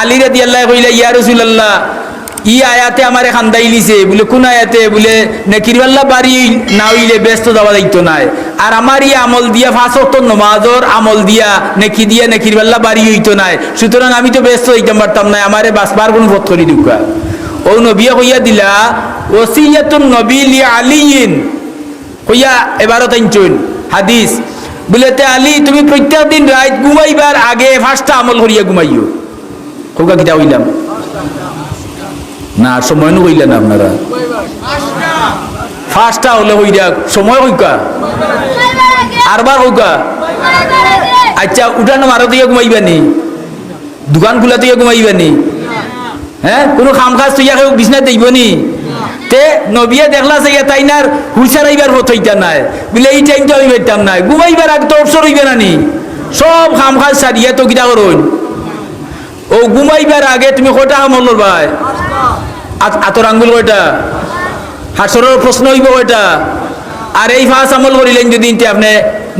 আলী রাদি আল্লাহ কইলা ইয়া রসুল্লাহ ই আয়াতে আমারে খান্দাই লিছে বলে, কোন আয়াতে? বলে নেকিরবাল্লা বাড়ি না হইলে ব্যস্ত যাওয়া যাইতো নাই আর আমার ই আমল দিয়া ফাঁসত নমাজর আমল দিয়া নেকি দিয়া নেকিরবাল্লা বাড়ি হইতো নাই সুতরাং আমি তো ব্যস্ত হইতাম, পারতাম না, আমারে বাসবার কোন পথ করি দুকা ও নবিয়া কইয়া দিলা, ওসিয়াতুন নবী লি আলিয়িন কইয়া এবারও তাইন হাদিস। বলে, তে আলী, তুমি প্রত্যেক দিন রাত ঘুমাইবার আগে ফার্স্টটা আমল করিয়া ঘুমাইও। কোকা কিতা হইলাম না সময় নো হইলেন আপনারা ফার্স্টটা হলে হইয়া সময় হইকা আরবার হইকা আচ্ছা উঠানো মারো দিয়ে ঘুমাইবানি দোকান খোলা দিয়ে ঘুমাইবানি হ্যাঁ কোনো খাম তুইয়া কেউ বিছনা দেখবনি তে নবিয়া দেখলা যে তাই না হুইসারাইবার পথ হইতা নাই বলে এই টাইমটা পাইতাম নাই ঘুমাইবার আগে তো অবসর হইবে না নি সব খাম খাজ সারিয়া তো কিটা করুন ঘুমাইবার আগে তুমি কয়টা আমল ভাই? আতর আঙ্গুল কয়টা? হাসরের প্রশ্ন হইব কয়টা? আর এই ফাঁস আমল করিলেন যদি আপনি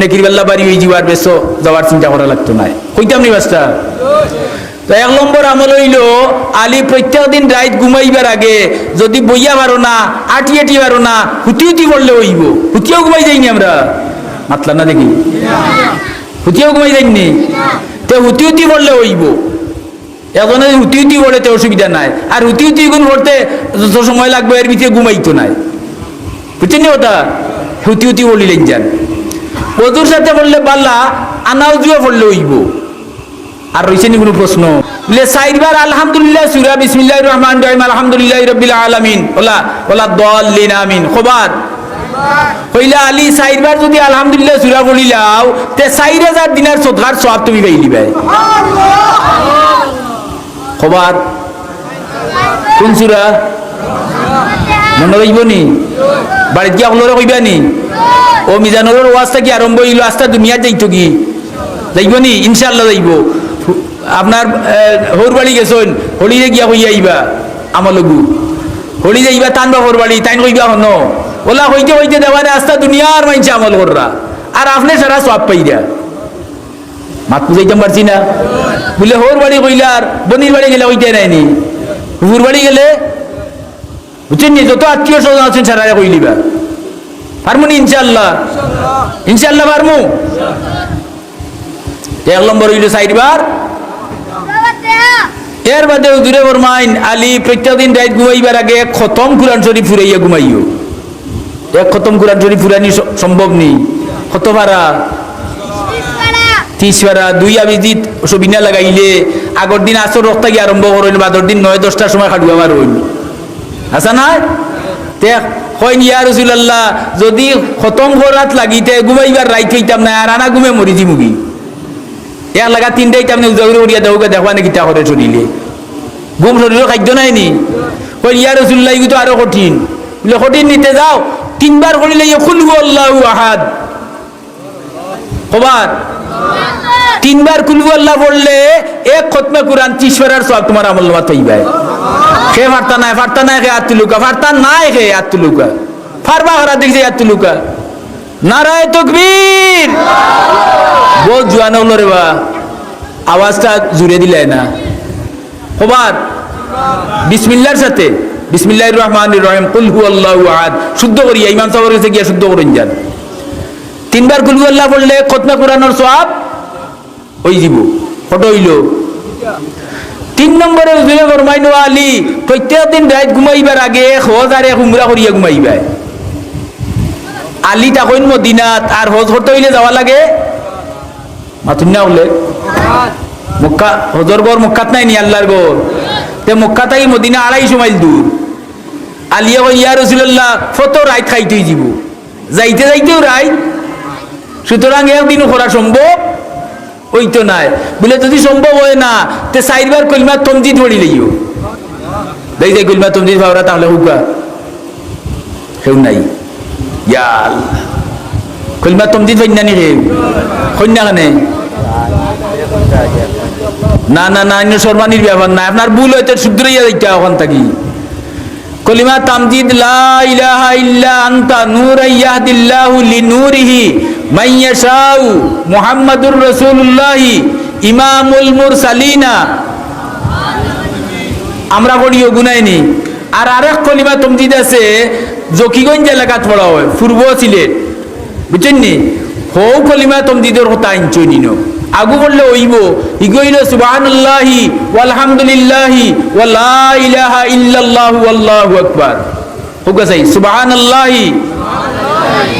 নেকির বেল্লা বাড়ি হয়ে যাওয়ার বেশ যাওয়ার চিন্তা করা লাগতো নাই। কইতাম নি বাসটা? তো এক নম্বর আমল হইল, আলি প্রত্যেক দিন রাত ঘুমাইবার আগে যদি বইয়া পারো না, আটি আটি পারো না হুতি হুতি বললে হইব। হুতিও ঘুমাই যাইনি আমরা? মাতলা না দেখি? হুতিও ঘুমাই যাইনি তে হুতি হুতি বললে হইব। এজনে হুতি হুতি বলে তে অসুবিধা নাই। আর হুতি হুতি গুণ করতে যত সময় লাগবে এর ভিতরে ঘুমাইতো নাই। বুঝছেন ওটা হুতি হুতি বলিলেন যান। ওদের সাথে বললে, বাল্লা আনাও জুয়া পড়লে হইব। আর রয়েছে নি কোনো প্রশ্ন? বলে সাইবার আলহামদুলিল্লাহ, সুরা বিসমিল্লাহ রহমান রহিম, আলহামদুলিল্লাহ রবিল আলামিন। ওলা ওলা দলিন আমিন। খবর? কইলা, আলী সাইবার যদি আলহামদুলিল্লাহ সুরা বলিলাও তে সাইর হাজার দিনার সদকার সব তুমি পাইলি ভাই খবর? কোন সুরা মনে রইব নি? বাড়িতে গিয়ে আপনারা কইবা নি? ও মিজানুরের ওয়াজটা কি আরম্ভ হইল? আস্তা দুনিয়া যাইতো কি? যাইব নি? ইনশাল্লাহ যাইব। আপনার হৌর বাড়ি গেছেন হলিরে গিয়া হইয়া আইবা আমার লগু। হলি যাইবা, টানবা হৌর বাড়ি তাইন কইবা হন ওলা হইতে হইতে দেওয়ারে আস্তা দুনিয়ার মাইছে আমল কররা আর আপনি সারা সব পাইরা মাত বুঝাইতাম পারছি না? বলে হৌর বাড়ি কইলে আর বনির বাড়ি গেলে হইতে নাইনি হুর বাড়ি গেলে বুঝছেন যত আত্মীয় স্বজন আছেন সারা কইলিবা পারমুনি ইনশাল্লাহ ইনশাল্লাহ পারমু এক নম্বর হইল সাইডবার এর বাদে দূরে বরমাইন আলী প্রত্যেক দিন রাত ঘুমাইবার আগে এক খতম কুরআন শরীফ ফুরাইয়া ঘুমাইও এক খতম কুরআন শরীফ ফুরানি সম্ভব নেই কত ভাড়া ভাড়া দুই আবিজিত সবিনা লাগাইলে আগর দিন আসর রক্তা গিয়ে আরম্ভ করেন বাদর দিন নয় দশটার সময় খাটুয়া মারুন আসা না? তে হয় ইয়া রসুল্লাহ যদি খতম করাত লাগিতে ঘুমাইবার রাইত হইতাম না আর আনা ঘুমে মরিছি মুগি। এক লাগা তিনটাই তামনে উজাগরি উড়িয়া দেওয়া দেখবা নাকি তা করে চলিলে। ঘুম শরীরের খাদ্য নাই নি? কই ইয়া রসুল্লাহ তো আরও কঠিন। বলে, কঠিন নিতে যাও তিনবার করিলে খুলবু আল্লাহ আহাদ। কবার তিনবার কুলবু আল্লাহ বললে, এক খতমে কোরআন তিসরার সব তোমার আমল নামা তৈবাই খে ফারতা নাই ফারতা নাই খে আত্মলুকা ফারতা নাই খে আত্মলুকা ফারবা হারা দেখছে আত্মলুকা নারায় তকবীর। বহুত জোয়ান হলো রে বা, আওয়াজটা জুড়ে দিলে না। খবর বিসমিল্লার সাথে, বিসমিল্লাহির রহমানির রহিম, কুল হু আল্লাহু আহাদ। শুদ্ধ করিয়া, ইমাম সাহেবের কাছে গিয়া শুদ্ধ করেন যান। তিনবার কুল হু আল্লাহ বললে খতমে কোরআনের সওয়াব ওই যাব। ফটো হইল। তিন নম্বরে উজুরে ফরমাইনো আলী, প্রত্যেক দিন রাত ঘুমাইবার আগে হজ আর এক উমরা করিয়া ঘুমাইবাই। আলী তাকইন মদিনাত, আর হজ করতে হইলে যাওয়া লাগে? মাতুন না হলে? মক্কা, হজর গড় মক্কাত নাই নি আল্লাহর গড়। তে মক্কা তাই মদিনা আড়াইশো মাইল দূর। আলিয়া কই ইয়া ফটো রাইত খাইতেই যাব। যাইতে যাইতেও রাইত। সুতরাং একদিনও করা সম্ভব ওই তো নাই। বলে, যদি সম্ভব হয় না, তে চাইবার কলিমা তমজিদ পড়ি লইও। দেই যে কলিমা তমজিদ ভাবরা তাহলে হুকা কেউ নাই। ইয়াল কলিমা তমজিদ পাই না কন্যা কানে? না না না অন্য সরমানির ব্যাপার না আপনার ভুল হয়তো শুধরাইয়া যাইতে ওখান থাকি। কলিমা তামজিদ, লা ইলাহা ইল্লা আনতা নূরা ইয়াহদিল্লাহু লিনূরিহি ইয়াশাউ মুহাম্মাদুর রাসূলুল্লাহি ইমামুল আমরা করিও গুনাইনি আর আরেক কলিমা তমজিদ আছে, জকিগঞ্জ এলাকাত পড়া হয়, পূর্ব সিলেট বুঝছেন হৌ কলিমা তমজিদের কথা আইনছই নিন। আগু বললে ওইব ইগইল সুবহানাল্লাহি ওয়ালহামদুলিল্লাহি ওয়ালা ইলাহা আল্লাহু আকবার। হুকা সাই, সুবহানাল্লাহি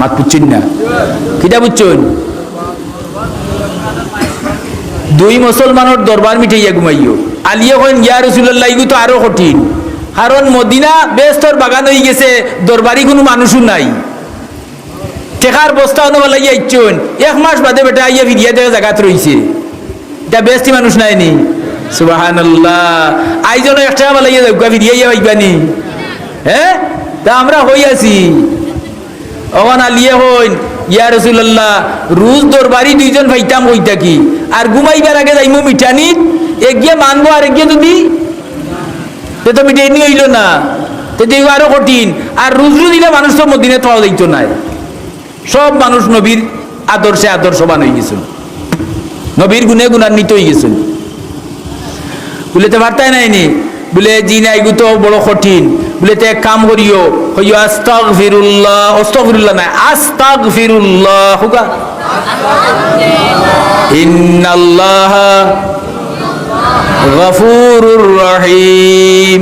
মাত বুঝছেন না কিটা বুঝছেন দুই মুসলমানের দরবার মিটাইয়া ঘুমাইও। আলিয়া কইন, ইয়া রসুল্লাহ ইগু তো আরও কঠিন। কারণ মদিনা বেস্তর বাগান হয়ে গেছে দরবারি কোনো মানুষও নাই। টেকার বস্তা অনুবা লাগিয়া ইচ্ছুন এক মাস বাদে বেটা আইয়া ফিরিয়া দেখা জায়গাত রইছে। এটা বেস্তি মানুষ নাই নি। সুবাহান আইজন এক টাকা লাগিয়া ফিরিয়া ইয়া পাইবানি। হ্যাঁ? তা আমরা হই আছি। অগন আলিয়ে হইন, ইয়া রসুল্লাহ রুজ দরবারি দুইজন ভাইতাম হই থাকি আর ঘুমাইবার আগে যাইমু মিঠানিত এগিয়ে মানবো আর এগিয়ে যদি তে তো মিটাইনি হইল না। তে দেখো আরও কঠিন। আর রুজরু দিলে মানুষ তো মদিনে পাওয়া যাইতো নাই সব মানুষ নবীর আদর্শে আদর্শবান হয়ে গেছিল। নবীর গুণে গুণান্বিত হয়ে গেছিল। বলে তো বার্তায় নাইনি বলে, জি নাই তো, বড় কঠিন। বলে, তো কাম করিও। হইও আস্তাগ ফিরুল্লাহ অস্তক ফিরুল্লাহ নাই আস্তাগ ফিরুল্লাহ হুকা ইন্নাল্লাহ গফুরুর রহিম।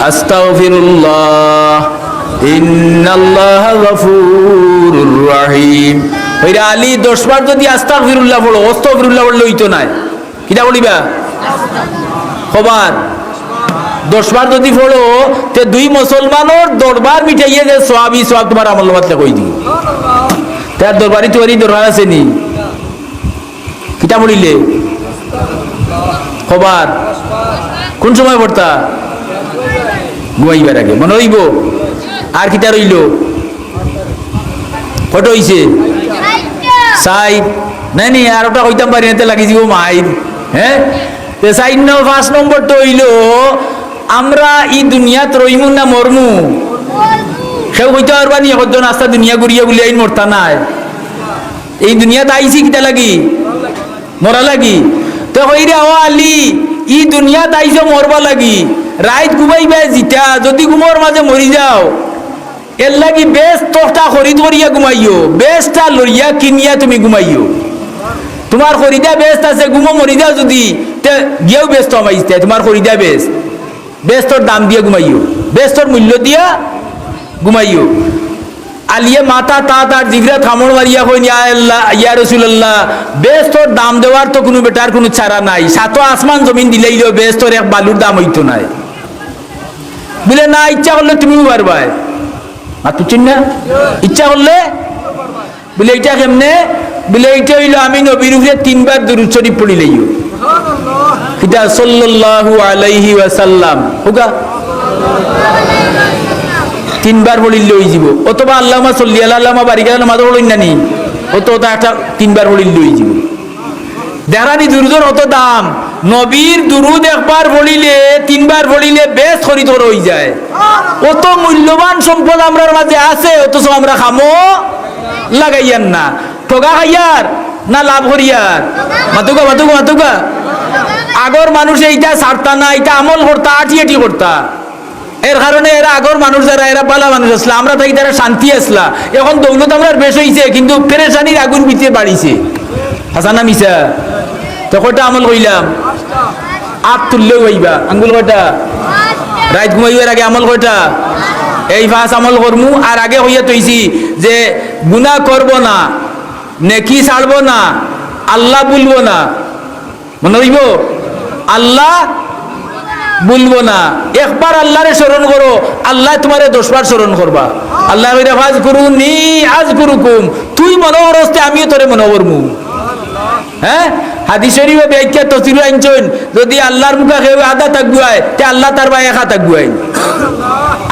আস্তাগফিরুল্লাহ। ইন্নাল্লাহ গফুরুর রহিম। হইরা আলী দশবার যদি আস্তাগফিরুল্লাহ বলো, অস্তাগফিরুল্লাহ বললে হইতো নাই। কিটা বলিবা? খবর। দশবার যদি পড়ো তে দুই মুসলমানের দরবার মিটাইয়ে যে সোয়াবি সোয়াব তোমার আমল বাতলে কই দিই তার দরবারি তোয়ারি দরবার আছে নি। কিটা বলিলে খবর। কোন সময় পড়তা? ঘুমাইবার আগে। মনে হইব? আর কিটা রইল? কত হইছে? সাইড নাই নি আর ওটা কইতাম পারি না লাগি যাব মাইর। হ্যাঁ? তে ন পাঁচ নম্বর তো হইল, আমরা ই দুনিয়াত রইমু না মরমু? সেও কইতে পারবা নি এখন আস্তা দুনিয়া ঘুরিয়া বলে আইন মরতা নাই। এই দুনিয়াতে আইছি কিটা লাগি? মরা লাগি? তো কইরা, ও আলী, ই দুনিয়াত আইছো মরবা লাগি। রাইত ঘুমাইবা জিতা, যদি ঘুমোর মাঝে মরি যাও, এর লাগি বেশ তোটা খরিদ করিয়া ঘুমাইও বেশটা লইয়া কিনিয়া তুমি ঘুমাইও তোমার খরিদা বেস্ট আছে, ঘুমো মরি যাও যদি তে গিয়েও ব্যস্ত আমাইতে তোমার খরিদা বেস্ট বেস্তর দাম দিয়ে ঘুমাইও। বেস্তর মূল্য দিয়া ঘুমাইও। আলিয়ে মাতা তা তার জিগরা থামড় মারিয়া কই ইয়া আল্লাহ, ইয়া রাসূলুল্লাহ বেস্তর দাম দেওয়ার তো কোনো বেটার কোনো চারা নাই। সাতো আসমান জমিন দিলেইলো বেস্তর এক বালুর দাম হইতো নাই। বলে, না, ইচ্ছা করলে তুমিও পারবা আর তুই না? ইচ্ছা করলে? বলে, এইটা কেমনে? বলে, এইটা হইল আমি নবীর উপরে তিনবার দুরুদ শরীফ পড়ি লইও। এটা সাল্লাল্লাহু আলাইহি ওয়াসাল্লাম হুকা তিনবার পড়িল লই যাব অথবা আল্লামা সল্লি আল্লামা বারিকা নামাজ পড়িন নানি অত ওটা একটা তিনবার পড়িল লই যাব দুরুদর অত দাম নবীর দুরুদ একবার পড়িলে তিনবার পড়িলে বেশ খরিদ হয়ে যায় অত মূল্যবান সম্পদ আমরার মাঝে আছে অথচ আমরা খামো লাগাইয়ান না ঠগা খাইয়ার না লাভ করিয়ার মাতুকা মাতুকা মাতুকা আগর মানুষ এইটা ছাড়তা না, এইটা আমল করতা, আটি আটি করতা। এর কারণে এরা আগর মানুষ যারা এরা বালা মানুষ আসলা। আমরা থাকি তারা শান্তি আসলা। এখন দৌলত আমরা বেশ হইছে, কিন্তু পেরেশানির আগুন ভিতরে বাড়িছে। হাসানা মিসা, তো কয়টা আমল কইলাম? আট তুললেও হইবা। আঙ্গুল কয়টা? রাত ঘুমাইবার আগে আমল কয়টা? এই ফাঁস আমল করমু। আর আগে হইয়া তৈছি যে গুনাহ করব না, নেকি ছাড়ব না, আল্লাহ বলব না। মনে হইব? আল্লাহ বলব না। একবার আল্লাহরে স্মরণ করো, আল্লাহ তোমারে দশবার স্মরণ করবা। আল্লাহ ফাজ করু নি আজ করুকুম তুই মনে করস্তে আমিও তোরে মনে করমু। হ্যাঁ? হাদিস শরীফে ব্যাখ্যা তসিরু আনছেন, যদি আল্লাহর মুখা কেউ আদা থাকবুয়ায় তে আল্লাহ তার ভাই একা থাকবুয়াই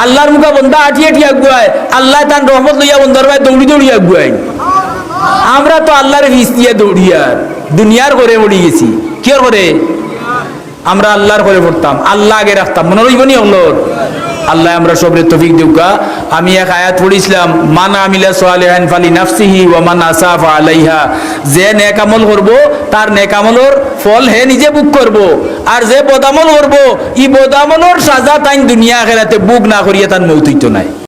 আল্লাহর মুখা বন্ধা আটিয়ে আটিয়ে আগুয়ায় আল্লাহ তার রহমত লইয়া বন্ধার ভাই দৌড়ি দৌড়ি আগুয়াই আমরা তো আল্লাহর হিস দিয়ে দৌড়ি আর, দুনিয়ার করে মরি গেছি। কিয়র করে আমরা আল্লাহর করে পড়তাম, আল্লাহ আগে রাখতাম, মনে রইবনি হলোর আল্লাহ আমরা সবরে তফিক দেউকা আমি এক আয়াত পড়িছিলাম, মান আমিলা সালিহান ফালি নাফসিহি ওয়া মান আসাফা আলাইহা। যে নেক আমল করব, তার নেক ফল হে নিজে বুক করব। আর যে বদামল করব, ই বদামলর সাজা তাইন দুনিয়া আখেরাতে বুক না করিয়া তার মৌত হইতো নাই।